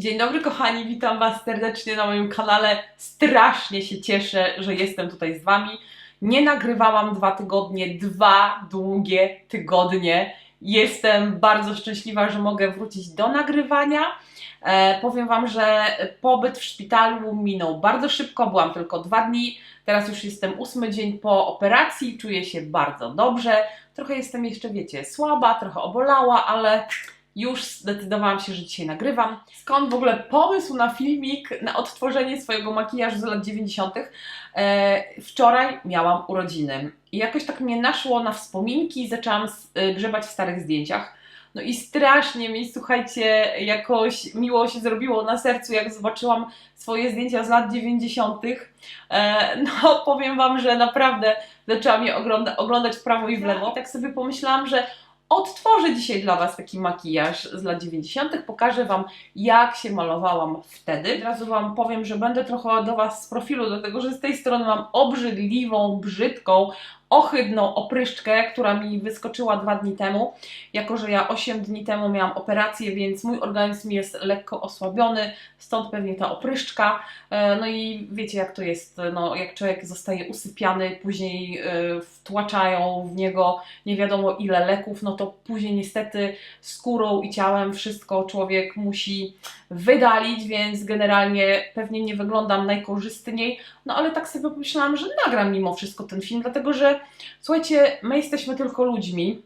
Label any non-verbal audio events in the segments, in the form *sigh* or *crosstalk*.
Dzień dobry kochani, witam Was serdecznie na moim kanale. Strasznie się cieszę, że jestem tutaj z Wami. Nie nagrywałam dwa tygodnie, dwa długie tygodnie. Jestem bardzo szczęśliwa, że mogę wrócić do nagrywania. E, powiem Wam, że pobyt w szpitalu minął bardzo szybko, byłam tylko dwa dni. Teraz już jestem ósmy dzień po operacji, czuję się bardzo dobrze. Trochę jestem jeszcze, wiecie, słaba, trochę obolała, ale już zdecydowałam się, że dzisiaj nagrywam. Skąd w ogóle pomysł na filmik, na odtworzenie swojego makijażu z lat 90. E, wczoraj miałam urodziny i jakoś tak mnie naszło na wspominki zaczęłam e, grzebać w starych zdjęciach. No i strasznie mi, słuchajcie, jakoś miło się zrobiło na sercu, jak zobaczyłam swoje zdjęcia z lat 90. E, no powiem Wam, że naprawdę zaczęłam je ogląda- oglądać w prawo i w lewo. I tak sobie pomyślałam, że odtworzę dzisiaj dla Was taki makijaż z lat 90. Pokażę Wam, jak się malowałam wtedy. Od razu Wam powiem, że będę trochę do Was z profilu, dlatego że z tej strony mam obrzydliwą, brzydką, ohydną opryszczkę, która mi wyskoczyła dwa dni temu. Jako, że ja 8 dni temu miałam operację, więc mój organizm jest lekko osłabiony, stąd pewnie ta opryszczka. E, No i wiecie, jak to jest, no, jak człowiek zostaje usypiany, później e, wtłaczają w niego nie wiadomo ile leków, no to później niestety skórą i ciałem wszystko człowiek musi wydalić, więc generalnie pewnie nie wyglądam najkorzystniej, no ale tak sobie pomyślałam, że nagram mimo wszystko ten film, dlatego że słuchajcie, my jesteśmy tylko ludźmi,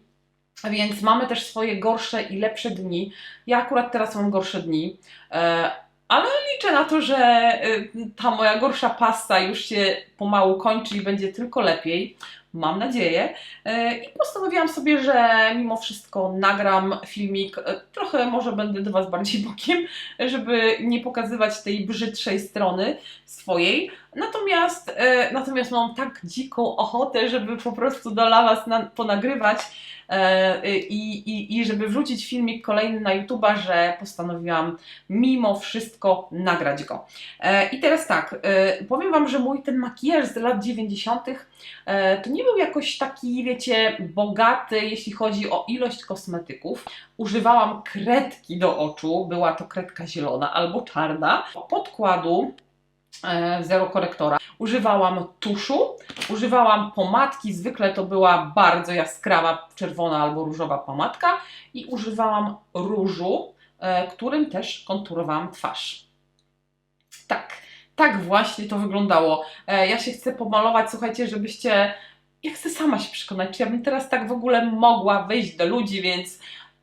więc mamy też swoje gorsze i lepsze dni. Ja akurat teraz mam gorsze dni, e, liczę na to, że y, ta moja gorsza pasta już się pomału kończy i będzie tylko lepiej. Mam nadzieję. E, I postanowiłam sobie, że mimo wszystko nagram filmik. e, Trochę może będę do Was bardziej bokiem, żeby nie pokazywać tej brzydszej strony swojej. Natomiast, natomiast mam tak dziką ochotę, żeby po prostu dla Was na, ponagrywać i, i, i żeby wrzucić filmik kolejny na YouTube'a, że postanowiłam mimo wszystko nagrać go. E, I teraz tak, e, powiem Wam, że mój ten makijaż z lat 90. E, to nie był jakoś taki, wiecie, bogaty, jeśli chodzi o ilość kosmetyków. Używałam kredki do oczu, była to kredka zielona albo czarna. Podkładu e, zero korektora. Używałam tuszu, używałam pomadki, zwykle to była bardzo jaskrawa czerwona albo różowa pomadka i używałam różu, e, którym też konturowałam twarz. Tak, tak właśnie to wyglądało. E, Ja się chcę pomalować, słuchajcie, żebyście. Ja chcę sama się przekonać, czy ja bym teraz tak w ogóle mogła wejść do ludzi, więc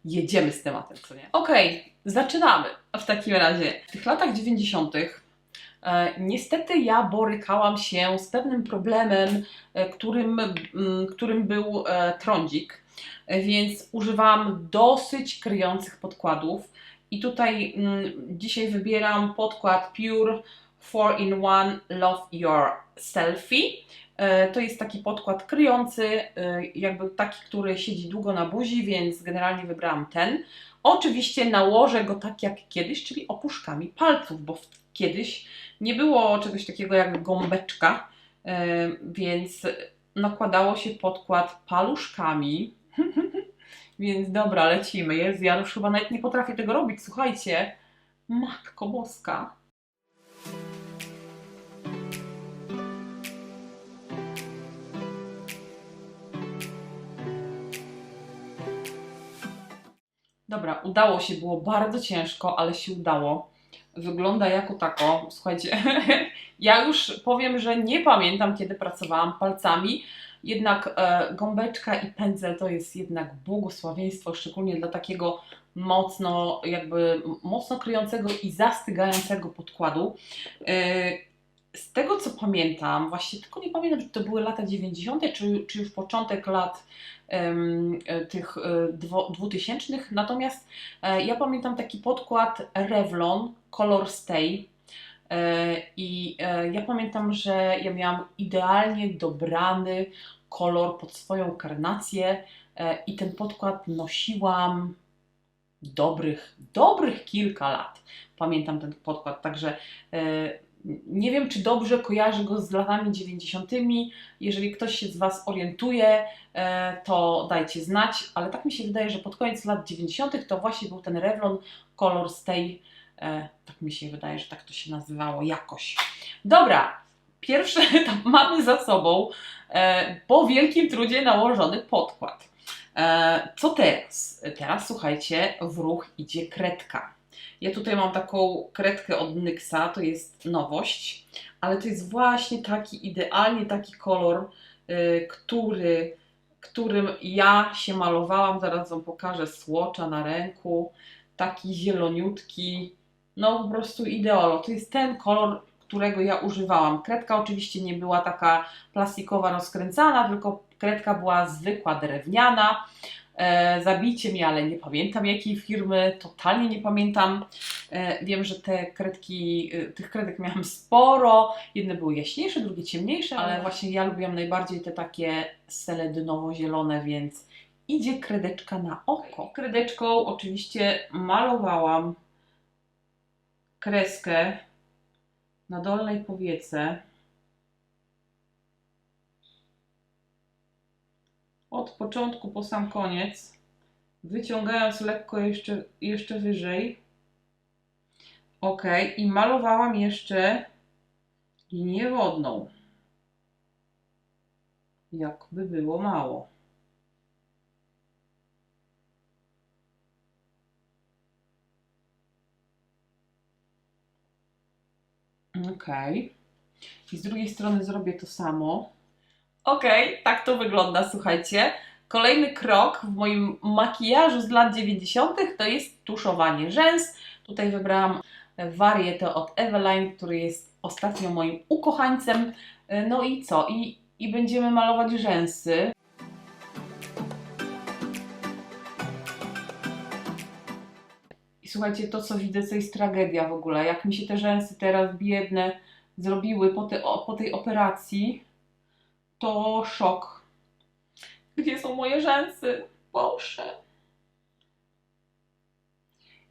jedziemy z tematem, co nie? Okej, zaczynamy w takim razie. W tych latach 90. E, niestety ja borykałam się z pewnym problemem, e, którym, którym był e, trądzik, więc używałam dosyć kryjących podkładów. I tutaj dzisiaj wybieram podkład Pure 4-in-1 Love Your Selfie. E, To jest taki podkład kryjący, e, jakby taki, który siedzi długo na buzi, więc generalnie wybrałam ten. Oczywiście nałożę go tak jak kiedyś, czyli opuszkami palców, bo kiedyś nie było czegoś takiego jak gąbeczka, e, więc nakładało się podkład paluszkami. *laughs* Więc dobra, lecimy. Jest, ja już chyba nawet nie potrafię tego robić, słuchajcie. Matko boska. Dobra, udało się, było bardzo ciężko, ale się udało. Wygląda jako tako. Słuchajcie, *laughs* ja już powiem, że nie pamiętam, kiedy pracowałam palcami, jednak e, gąbeczka i pędzel to jest jednak błogosławieństwo, szczególnie dla takiego mocno, jakby mocno kryjącego i zastygającego podkładu. E, z tego co pamiętam, właśnie tylko nie pamiętam, czy to były lata 90., czy, czy już początek lat e, tych e, dwo- dwutysięcznych. Natomiast e, ja pamiętam taki podkład Revlon Color Stay. E, I ja pamiętam, że ja miałam idealnie dobrany kolor pod swoją karnację i ten podkład nosiłam dobrych, dobrych kilka lat. Pamiętam ten podkład, także nie wiem, czy dobrze kojarzę go z latami 90. Jeżeli ktoś się z Was orientuje, e, to dajcie znać, ale tak mi się wydaje, że pod koniec lat 90. to właśnie był ten Revlon Color Stay E, tak mi się wydaje, że tak to się nazywało jakoś. Dobra, pierwszy *laughs* etap mamy za sobą. E, po wielkim trudzie nałożony podkład. Co teraz? Teraz słuchajcie, w ruch idzie kredka. Ja tutaj mam taką kredkę od NYXa, to jest nowość, ale to jest właśnie taki idealnie taki kolor, y, który, którym ja się malowałam. Zaraz Wam pokażę słocza na ręku. Taki zieloniutki, no po prostu ideolo. To jest ten kolor, którego ja używałam. Kredka oczywiście nie była taka plastikowa, rozkręcana, tylko kredka była zwykła, drewniana. E, zabijcie mnie, ale nie pamiętam jakiej firmy, totalnie nie pamiętam. E, wiem, że te kredki, e, tych kredek miałam sporo. Jedne były jaśniejsze, drugie ciemniejsze, ale właśnie ja lubiłam najbardziej te takie seledynowo-zielone, więc idzie kredeczka na oko. Kredeczką oczywiście malowałam kreskę na dolnej powiece. Od początku po sam koniec, wyciągając lekko jeszcze, jeszcze wyżej. Ok, i malowałam jeszcze linię wodną. Jakby było mało. Ok. I z drugiej strony zrobię to samo. Ok, tak to wygląda, słuchajcie. Kolejny krok w moim makijażu z lat 90. to jest tuszowanie rzęs. Tutaj wybrałam warietę od Eveline, który jest ostatnio moim ukochańcem. No i co? I, i będziemy malować rzęsy. I słuchajcie, to co widzę, to jest tragedia w ogóle. Jak mi się te rzęsy teraz biedne zrobiły po, te, po tej operacji, to szok. Gdzie są moje rzęsy? Boże.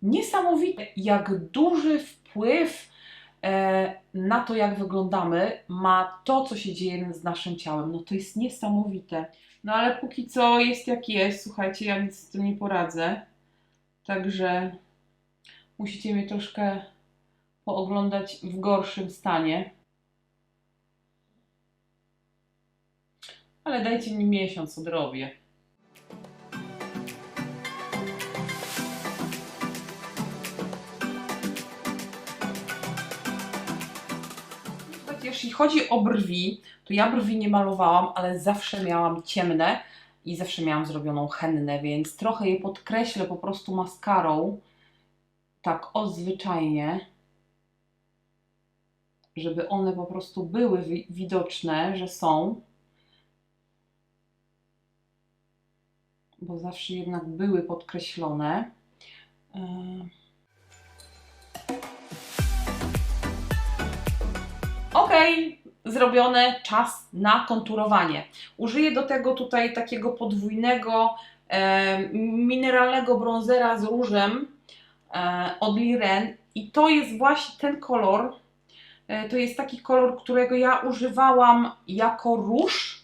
Niesamowite, jak duży wpływ e, na to, jak wyglądamy, ma to, co się dzieje z naszym ciałem. No to jest niesamowite. No ale póki co jest jak jest, słuchajcie, ja nic z tym nie poradzę. Także musicie mnie troszkę pooglądać w gorszym stanie. Ale dajcie mi miesiąc, odrobię. Jeśli chodzi o brwi, to ja brwi nie malowałam, ale zawsze miałam ciemne i zawsze miałam zrobioną hennę, więc trochę je podkreślę po prostu maskarą, tak o zwyczajnie, żeby one po prostu były wi- widoczne, że są. Bo zawsze jednak były podkreślone. Yy. Ok, zrobione, czas na konturowanie. Użyję do tego tutaj takiego podwójnego e, mineralnego bronzera z różem e, od Liren i to jest właśnie ten kolor. E, to jest taki kolor, którego ja używałam jako róż,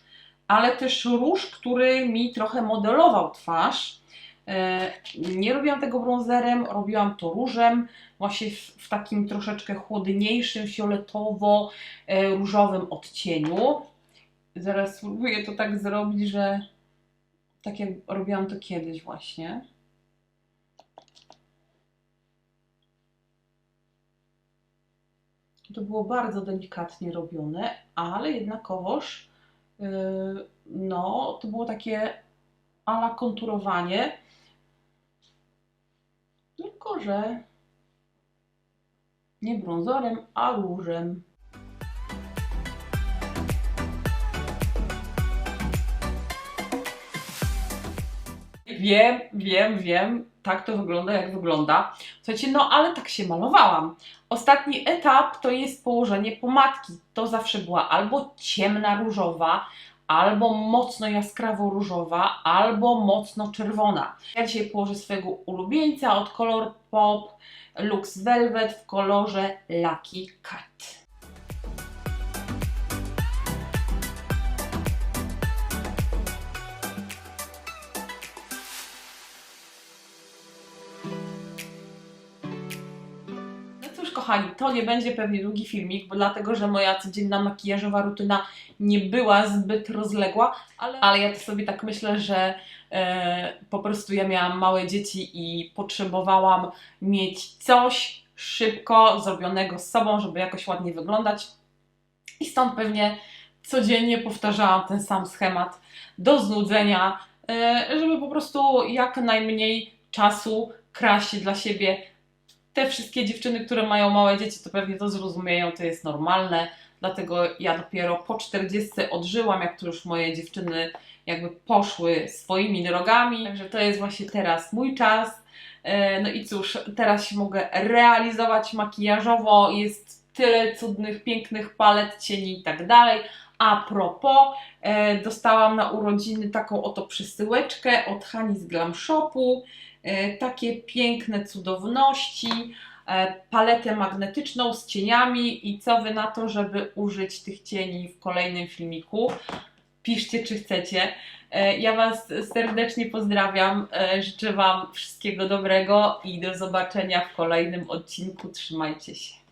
ale też róż, który mi trochę modelował twarz. E, Nie robiłam tego bronzerem, robiłam to różem, właśnie w, takim troszeczkę chłodniejszym, fioletowo-różowym odcieniu. Zaraz spróbuję to tak zrobić, że tak jak robiłam to kiedyś właśnie. To było bardzo delikatnie robione, ale jednakowoż no, to było takie ala konturowanie. Tylko, że nie brązorem, a różem. Wiem, wiem, wiem, tak to wygląda, jak wygląda. Słuchajcie, no ale tak się malowałam. Ostatni etap to jest położenie pomadki. To zawsze była albo ciemna różowa, albo mocno jaskrawo różowa, albo mocno czerwona. Ja dzisiaj położę swojego ulubieńca od Color Pop Lux Velvet w kolorze Lucky Cat. Kochani, to nie będzie pewnie długi filmik, bo dlatego, że moja codzienna makijażowa rutyna nie była zbyt rozległa, ale, ale ja to sobie tak myślę, że e, po prostu ja miałam małe dzieci i potrzebowałam mieć coś szybko zrobionego z sobą, żeby jakoś ładnie wyglądać. I stąd pewnie codziennie powtarzałam ten sam schemat do znudzenia, e, żeby po prostu jak najmniej czasu kraść dla siebie. Te wszystkie dziewczyny, które mają małe dzieci, to pewnie to zrozumieją, to jest normalne. Dlatego ja dopiero po 40 odżyłam, jak to już moje dziewczyny jakby poszły swoimi drogami. Także to jest właśnie teraz mój czas. E, No i cóż, teraz się mogę realizować makijażowo. Jest tyle cudnych, pięknych palet, cieni i tak dalej. A propos, e, dostałam na urodziny taką oto przesyłeczkę od Hani z Glam Shopu. E, takie piękne cudowności, e, paletę magnetyczną z cieniami i co wy na to, żeby użyć tych cieni w kolejnym filmiku? Piszcie, czy chcecie. E, Ja Was serdecznie pozdrawiam. E, Życzę Wam wszystkiego dobrego i do zobaczenia w kolejnym odcinku. Trzymajcie się.